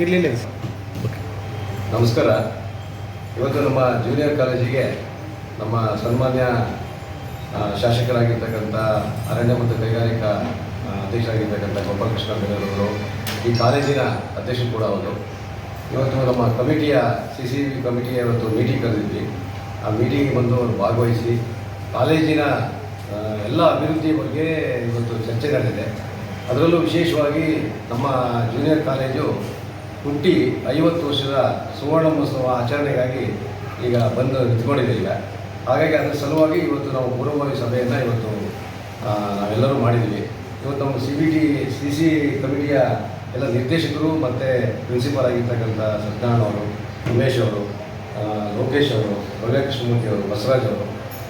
ಇರಲಿಲ್ಲ ನಮಸ್ಕಾರ. ಇವತ್ತು ನಮ್ಮ ಜೂನಿಯರ್ ಕಾಲೇಜಿಗೆ ನಮ್ಮ ಸನ್ಮಾನ್ಯ ಶಾಸಕರಾಗಿರ್ತಕ್ಕಂಥ ಅರಣ್ಯ ಮತ್ತು ಕೈಗಾರಿಕಾ ಅಧ್ಯಕ್ಷರಾಗಿರ್ತಕ್ಕಂಥ ಗೋಪಾಲಕೃಷ್ಣ ಬೆಂಗಳೂರು ಈ ಕಾಲೇಜಿನ ಅಧ್ಯಕ್ಷರು ಕೂಡ ಅವರು. ಇವತ್ತು ನಮ್ಮ ಕಮಿಟಿಯ ಸಿ ಸಿ ಬಿ ಕಮಿಟಿಯ ಇವತ್ತು ಮೀಟಿಂಗ್ ಕರೆದಿದ್ವಿ. ಆ ಮೀಟಿಂಗ್ ಬಂದು ಅವರು ಭಾಗವಹಿಸಿ ಕಾಲೇಜಿನ ಎಲ್ಲ ಅಭಿವೃದ್ಧಿ ಬಗ್ಗೆ ಇವತ್ತು ಚರ್ಚೆ ನಡೆದಿದೆ. ಅದರಲ್ಲೂ ವಿಶೇಷವಾಗಿ ನಮ್ಮ ಜೂನಿಯರ್ ಕಾಲೇಜು ಹುಟ್ಟಿ ಐವತ್ತು ವರ್ಷದ ಸುವರ್ಣ ಮಹೋತ್ಸವ ಆಚರಣೆಗಾಗಿ ಈಗ ಬಂದು ನಿಂತ್ಕೊಂಡಿದೆ ಈಗ. ಹಾಗಾಗಿ ಅದರ ಸಲುವಾಗಿ ಇವತ್ತು ನಾವು ಪೂರ್ವಭಾವಿ ಸಭೆಯನ್ನು ಇವತ್ತು ನಾವೆಲ್ಲರೂ ಮಾಡಿದ್ವಿ. ಇವತ್ತು ನಮ್ಮ C B T, C C ಕಮಿಟಿಯ ಎಲ್ಲ ನಿರ್ದೇಶಕರು ಮತ್ತು ಪ್ರಿನ್ಸಿಪಾಲ್ ಆಗಿರ್ತಕ್ಕಂಥ ಸತ್ಯನಾರಾಯಣ ಅವರು, ಉಮೇಶ್ ಅವರು ಲೋಕೇಶ್ ಅವರು ರವಿಯ ಕೃಷ್ಣಮೂರ್ತಿ ಅವರು, ಬಸವರಾಜ್ ಅವರು,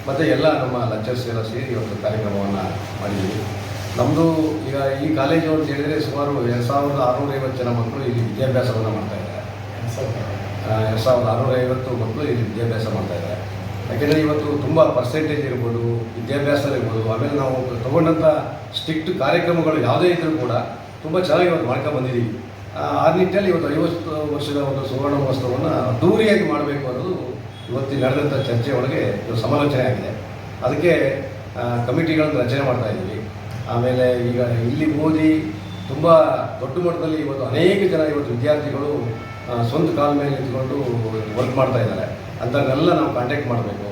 ಮತ್ತು ಎಲ್ಲ ನಮ್ಮ ಲೆಕ್ಚರ್ಸ್ ಎಲ್ಲ ಸೇರಿ ಇವತ್ತು ಕಾರ್ಯಕ್ರಮವನ್ನು ಮಾಡಿದ್ದೀವಿ ನಮ್ಮದು ಈಗ ಈ ಕಾಲೇಜು ಅಂತ ಹೇಳಿದರೆ ಸುಮಾರು ಎರಡು ಸಾವಿರದ ಆರುನೂರೈವತ್ತು ಜನ ಮಕ್ಕಳು ಇಲ್ಲಿ ವಿದ್ಯಾಭ್ಯಾಸವನ್ನು ಮಾಡ್ತಾ ಇದ್ದಾರೆ. ಎರಡು ಸಾವಿರದ ಆರುನೂರೈವತ್ತು ಮಕ್ಕಳು ಇಲ್ಲಿ ವಿದ್ಯಾಭ್ಯಾಸ ಮಾಡ್ತಾ ಇದ್ದಾರೆ. ಯಾಕೆಂದರೆ ಇವತ್ತು ತುಂಬ ಪರ್ಸೆಂಟೇಜ್ ಇರ್ಬೋದು ವಿದ್ಯಾಭ್ಯಾಸ ಇರ್ಬೋದು ಆಮೇಲೆ ನಾವು ತಗೊಂಡಂಥ ಸ್ಟ್ರಿಕ್ಟ್ ಕಾರ್ಯಕ್ರಮಗಳು ಯಾವುದೇ ಇದ್ದರೂ ಕೂಡ ತುಂಬ ಚೆನ್ನಾಗಿ ಇವತ್ತು ಮಾಡ್ಕೊಂಡು ಬಂದಿದ್ದೀವಿ. ಆ ನಿಟ್ಟಿನಲ್ಲಿ ಇವತ್ತು ಐವತ್ತು ವರ್ಷದ ಒಂದು ಸುವರ್ಣ ಮಹೋತ್ಸವವನ್ನು ಅದ್ದೂರಿಯಾಗಿ ಮಾಡಬೇಕು ಅನ್ನೋದು ಇವತ್ತಿನ ನಡೆದಂಥ ಚರ್ಚೆ ಒಳಗೆ ಇದು ಸಮಾಲೋಚನೆ ಆಗಿದೆ. ಅದಕ್ಕೆ ಕಮಿಟಿಗಳನ್ನು ರಚನೆ ಮಾಡ್ತಾ ಇದ್ದೀವಿ. ಆಮೇಲೆ ಈಗ ಇಲ್ಲಿ ಓದಿ ತುಂಬ ದೊಡ್ಡ ಮಟ್ಟದಲ್ಲಿ ಇವತ್ತು ಅನೇಕ ಜನ ಇವತ್ತು ವಿದ್ಯಾರ್ಥಿಗಳು ಸ್ವಂತ ಕಾಲ ಮೇಲೆ ನಿಂತ್ಕೊಂಡು ವರ್ಕ್ ಮಾಡ್ತಾ ಇದ್ದಾರೆ. ಅಂಥವ್ರನ್ನೆಲ್ಲ ನಾವು ಕಾಂಟ್ಯಾಕ್ಟ್ ಮಾಡಬೇಕು.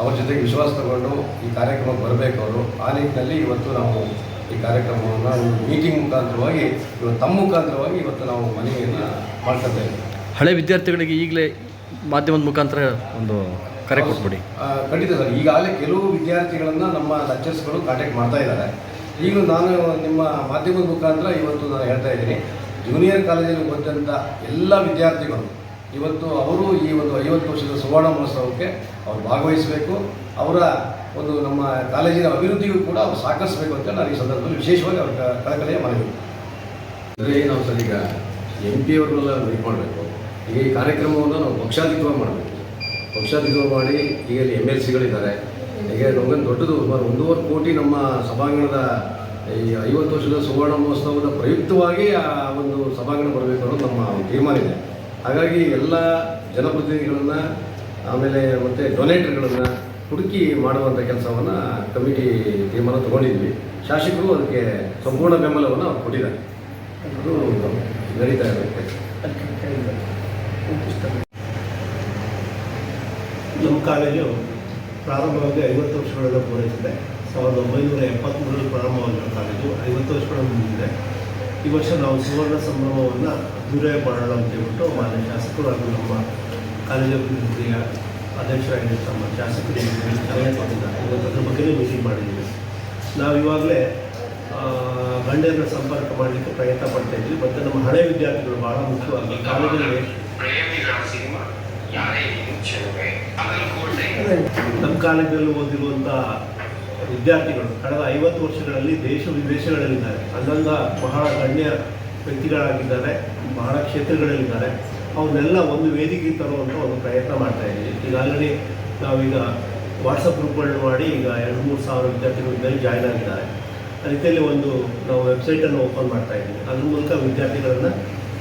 ಅವ್ರ ಜೊತೆಗೆ ವಿಶ್ವಾಸ ತಗೊಂಡು ಈ ಕಾರ್ಯಕ್ರಮಕ್ಕೆ ಬರಬೇಕು ಅವರು. ಆ ನಿಟ್ಟಿನಲ್ಲಿ ಇವತ್ತು ನಾವು ಈ ಕಾರ್ಯಕ್ರಮವನ್ನು ಒಂದು ಮೀಟಿಂಗ್ ಮುಖಾಂತರವಾಗಿ ಇವತ್ತು ತಮ್ಮ ಮುಖಾಂತರವಾಗಿ ಇವತ್ತು ನಾವು ಮನೆಯನ್ನು ಮಾಡ್ಕೊತಾ ಇದ್ದೀವಿ. ಹಳೆ ವಿದ್ಯಾರ್ಥಿಗಳಿಗೆ ಈಗಲೇ ಮಾಧ್ಯಮದ ಮುಖಾಂತರ ಒಂದು ಕರೆ ಕೊಟ್ಬಿಡಿ. ಖಂಡಿತ ಸರ್. ಈಗಾಗಲೇ ಕೆಲವು ವಿದ್ಯಾರ್ಥಿಗಳನ್ನು ನಮ್ಮ ಲೆಕ್ಚರ್ಸ್ಗಳು ಕಾಂಟ್ಯಾಕ್ಟ್ ಮಾಡ್ತಾ ಇದ್ದಾರೆ. ಈಗ ನಾನು ನಿಮ್ಮ ಮಾಧ್ಯಮದ ಮುಖಾಂತರ ಇವತ್ತು ನಾನು ಹೇಳ್ತಾ ಇದ್ದೀನಿ. ಜೂನಿಯರ್ ಕಾಲೇಜಲ್ಲಿ ಓದಿದಂಥ ಎಲ್ಲ ವಿದ್ಯಾರ್ಥಿಗಳು, ಇವತ್ತು ಅವರು ಈ ಒಂದು ಐವತ್ತು ವರ್ಷದ ಸುವರ್ಣ ಮಹೋತ್ಸವಕ್ಕೆ ಅವರು ಭಾಗವಹಿಸಬೇಕು. ಅವರ ಒಂದು ನಮ್ಮ ಕಾಲೇಜಿನ ಅಭಿವೃದ್ಧಿಗೂ ಕೂಡ ಅವ್ರು ಸಾಕರಿಸಬೇಕು ಅಂತ ನಾನು ಈ ಸಂದರ್ಭದಲ್ಲಿ ವಿಶೇಷವಾಗಿ ಅವ್ರ ಕಳಕಳಿಯ ಮನವಿ ಅಂದರೆ ನಾವು ಸರ್ ಈಗ ಎಂ ಪಿ ಅವ್ರನ್ನೆಲ್ಲ ಮೀಟ್ ಮಾಡಬೇಕು. ಈ ಕಾರ್ಯಕ್ರಮವನ್ನು ನಾವು ಪಕ್ಷಾತೀತವಾಗಿ ಮಾಡಬೇಕು. ಪಕ್ಷಾತೀತವಾಗಿ ಮಾಡಿ ಈಗ ಎಂ ಎಲ್ ಸಿಗಳಿದ್ದಾರೆ ಈಗ ನಮಗೊಂದು ದೊಡ್ಡದು, ಸುಮಾರು ಒಂದೂವರೆ ಕೋಟಿ ನಮ್ಮ ಸಭಾಂಗಣದ ಈ ಐವತ್ತು ವರ್ಷದ ಸುವರ್ಣ ಮಹೋತ್ಸವದ ಪ್ರಯುಕ್ತವಾಗಿ ಆ ಒಂದು ಸಭಾಂಗಣ ಬರಬೇಕು ಅನ್ನೋದು ನಮ್ಮ ತೀರ್ಮಾನ ಇದೆ. ಹಾಗಾಗಿ ಎಲ್ಲ ಜನಪ್ರತಿನಿಧಿಗಳನ್ನು, ಆಮೇಲೆ ಮತ್ತು ಡೊನೇಟರ್ಗಳನ್ನು ಹುಡುಕಿ ಮಾಡುವಂಥ ಕೆಲಸವನ್ನು ಕಮಿಟಿ ತೀರ್ಮಾನ ತಗೊಂಡಿದ್ವಿ. ಶಾಸಕರು ಅದಕ್ಕೆ ಸಂಪೂರ್ಣ ಬೆಂಬಲವನ್ನು ಅವ್ರು ಕೊಟ್ಟಿದ್ದಾರೆ. ಅದು ನಡೀತಾ ಇರುತ್ತೆ. ನಮ್ಮ ಕಾಲೇಜು ಪ್ರಾರಂಭವಾಗಿ ಐವತ್ತು ವರ್ಷಗಳೆಲ್ಲ ಪೂರೈಸಿದೆ. ಸಾವಿರದ ಒಂಬೈನೂರ ಎಪ್ಪತ್ತ್ಮೂರರಲ್ಲಿ ಪ್ರಾರಂಭವಾಗಿರೋ ಕಾಲೇಜು ಐವತ್ತು ವರ್ಷಗಳ ಮುಂದಿದೆ ಈ ವರ್ಷ ನಾವು ಸುವರ್ಣ ಸಂಭ್ರಮವನ್ನು ಅದ್ದೂರಿಯಾಗಿ ಮಾಡೋಣ ಅಂತ ಹೇಳ್ಬಿಟ್ಟು ಮಾನ್ಯ ಶಾಸಕರು ಹಾಗೂ ನಮ್ಮ ಕಾಲೇಜು ಅಭಿವೃದ್ಧಿಯ ಅಧ್ಯಕ್ಷರಾಗಿದ್ದ ನಮ್ಮ ಶಾಸಕರಿಗೆ ಸಲಹೆ ಕೊಟ್ಟಿದ್ದಾರೆ. ಇವತ್ತು ಅದ್ರ ಬಗ್ಗೆ ಮೀಟಿಂಗ್ ಮಾಡಿದ್ದೀವಿ. ನಾವು ಇವಾಗಲೇ ಗಂಡೆಯನ್ನು ಸಂಪರ್ಕ ಮಾಡಲಿಕ್ಕೆ ಪ್ರಯತ್ನ ಪಡ್ತಾ ಇದ್ವಿ, ಮತ್ತು ನಮ್ಮ ಹಳೆ ವಿದ್ಯಾರ್ಥಿಗಳು ಭಾಳ ಮುಖ್ಯವಾಗಿ ಕಾಲೇಜಲ್ಲಿ ನಮ್ಮ ಕಾಲೇಜಲ್ಲಿ ಓದಿರುವಂಥ ವಿದ್ಯಾರ್ಥಿಗಳು ಕಳೆದ ಐವತ್ತು ವರ್ಷಗಳಲ್ಲಿ ದೇಶ ವಿದೇಶಗಳಲ್ಲಿದ್ದಾರೆ. ಅಲ್ಲಂದ ಬಹಳ ಗಣ್ಯ ವ್ಯಕ್ತಿಗಳಾಗಿದ್ದಾರೆ, ಬಹಳ ಕ್ಷೇತ್ರಗಳಲ್ಲಿದ್ದಾರೆ. ಅವನ್ನೆಲ್ಲ ಒಂದು ವೇದಿಕೆಗೆ ತರುವಂಥ ಒಂದು ಪ್ರಯತ್ನ ಮಾಡ್ತಾ ಇದ್ದೀವಿ. ಈಗ ಆಲ್ರೆಡಿ ನಾವೀಗ ವಾಟ್ಸಪ್ ಗ್ರೂಪ್ಗಳನ್ನ ಮಾಡಿ ಈಗ ಎರಡು ಮೂರು ಸಾವಿರ ವಿದ್ಯಾರ್ಥಿಗಳು ಇದರಲ್ಲಿ ಜಾಯ್ನ್ ಆಗಿದ್ದಾರೆ. ರೀತಿಯಲ್ಲಿ ಒಂದು ನಾವು ವೆಬ್ಸೈಟನ್ನು ಓಪನ್ ಮಾಡ್ತಾ ಇದ್ದೀವಿ. ಅದ್ರ ಮೂಲಕ ವಿದ್ಯಾರ್ಥಿಗಳನ್ನು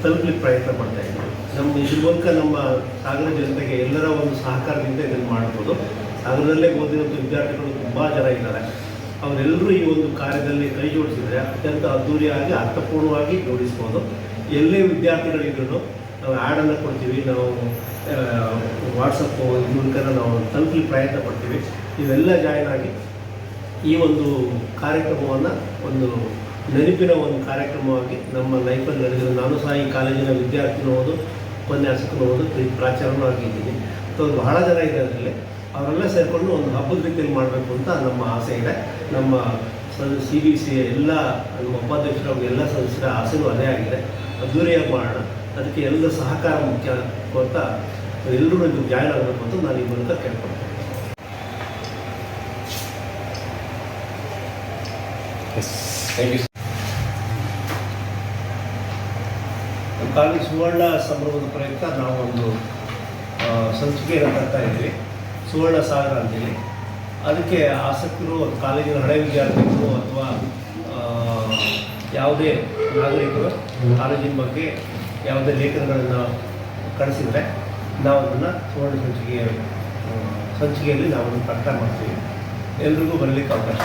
ತಲುಪಲಿಕ್ಕೆ ಪ್ರಯತ್ನ ಮಾಡ್ತಾ ಇದ್ದೀವಿ. ನಮ್ಮ ಇದ್ರ ಮೂಲಕ ನಮ್ಮ ಸಾಗರ ಜನತೆಗೆ ಎಲ್ಲರ ಒಂದು ಸಹಕಾರದಿಂದ ಇದನ್ನು ಮಾಡ್ಬೋದು. ಸಾಗರದಲ್ಲೇ ಓದಿರುವಂಥ ವಿದ್ಯಾರ್ಥಿಗಳು ತುಂಬ ಜನ ಇದ್ದಾರೆ. ಅವರೆಲ್ಲರೂ ಈ ಒಂದು ಕಾರ್ಯದಲ್ಲಿ ಕೈ ಜೋಡಿಸಿದರೆ ಅತ್ಯಂತ ಅದ್ದೂರಿಯಾಗಿ, ಅರ್ಥಪೂರ್ಣವಾಗಿ ಜೋಡಿಸ್ಬೋದು. ಎಲ್ಲೇ ವಿದ್ಯಾರ್ಥಿಗಳಿದ್ರು ನಾವು ಆ್ಯಡನ್ನು ಕೊಡ್ತೀವಿ, ನಾವು ವಾಟ್ಸಪ್ಪು ಇದ್ರ ಮೂಲಕ ನಾವು ತಲುಪಲಿಕ್ಕೆ ಪ್ರಯತ್ನ ಪಡ್ತೀವಿ. ಇವೆಲ್ಲ ಜಾಯ್ನ್ ಆಗಿ ಈ ಒಂದು ಕಾರ್ಯಕ್ರಮವನ್ನು ಒಂದು ನೆನಪಿನ ಒಂದು ಕಾರ್ಯಕ್ರಮವಾಗಿ ನಮ್ಮ ಲೈಫಲ್ಲಿ ನಡೆದಿರೋ ನಾನು ಸಹ ಈ ಕಾಲೇಜಿನ ವಿದ್ಯಾರ್ಥಿನೂ ಹೌದು. ಉಪನ್ಯಾಸಕನೂ ಒಂದು ಪ್ರಾಚಾರ್ಯನೂ ಆಗಿದ್ದೀನಿ ಸೊ ಬಹಳ ಜನ ಇದೆ ಅದರಲ್ಲಿ ಅವರೆಲ್ಲ ಸೇರಿಕೊಂಡು ಒಂದು ಹಬ್ಬದ ರೀತಿಯಲ್ಲಿ ಮಾಡಬೇಕು ಅಂತ ನಮ್ಮ ಆಸೆ ಇದೆ. ನಮ್ಮ ಸಿ ಬಿ ಸಿ ಎಲ್ಲ, ನಮ್ಮ ಉಪಾಧ್ಯಕ್ಷರು ಎಲ್ಲ ಸದಸ್ಯರ ಆಸೆನೂ ಅದೇ ಆಗಿದೆ. ಅದ್ದೂರಿಯಾಗಿ ಮಾಡೋಣ. ಅದಕ್ಕೆ ಎಲ್ಲ ಸಹಕಾರ ಮುಖ್ಯ ಅಂತ ಎಲ್ಲರೂ ಇದು ಜಾಯ್ನ್ ಆಗಬೇಕು ಅಂತ ನಾನು ಈ ಮೂಲಕ ಕೇಳ್ಕೊಳ್ತೀನಿ. ಥ್ಯಾಂಕ್ ಯು ಕಾಲೇಜ್ ಸುವರ್ಣ ಸಂಭ್ರಮದ ಪ್ರಯುಕ್ತ ನಾವು ಒಂದು ಸಂಚಿಕೆಯನ್ನು ತರ್ತಾ ಇದ್ದೀವಿ. ಸುವರ್ಣ ಸಾಗರ ಅಂತೇಳಿ. ಅದಕ್ಕೆ ಆಸಕ್ತರು, ಕಾಲೇಜಿನ ಹಳೆ ವಿದ್ಯಾರ್ಥಿಗಳು ಅಥವಾ ಯಾವುದೇ ನಾಗರಿಕರು ಕಾಲೇಜಿನ ಬಗ್ಗೆ ಯಾವುದೇ ಲೇಖನಗಳನ್ನು ಕಳಿಸಿದರೆ ನಾವು ಅದನ್ನು ಸುವರ್ಣ ಸಂಚಿಕೆಯ ಸಂಚಿಕೆಯಲ್ಲಿ ನಾವು ಪ್ರಕಟ ಮಾಡ್ತೀವಿ. ಎಲ್ರಿಗೂ ಬರಲಿಕ್ಕೆ ಅವಕಾಶ.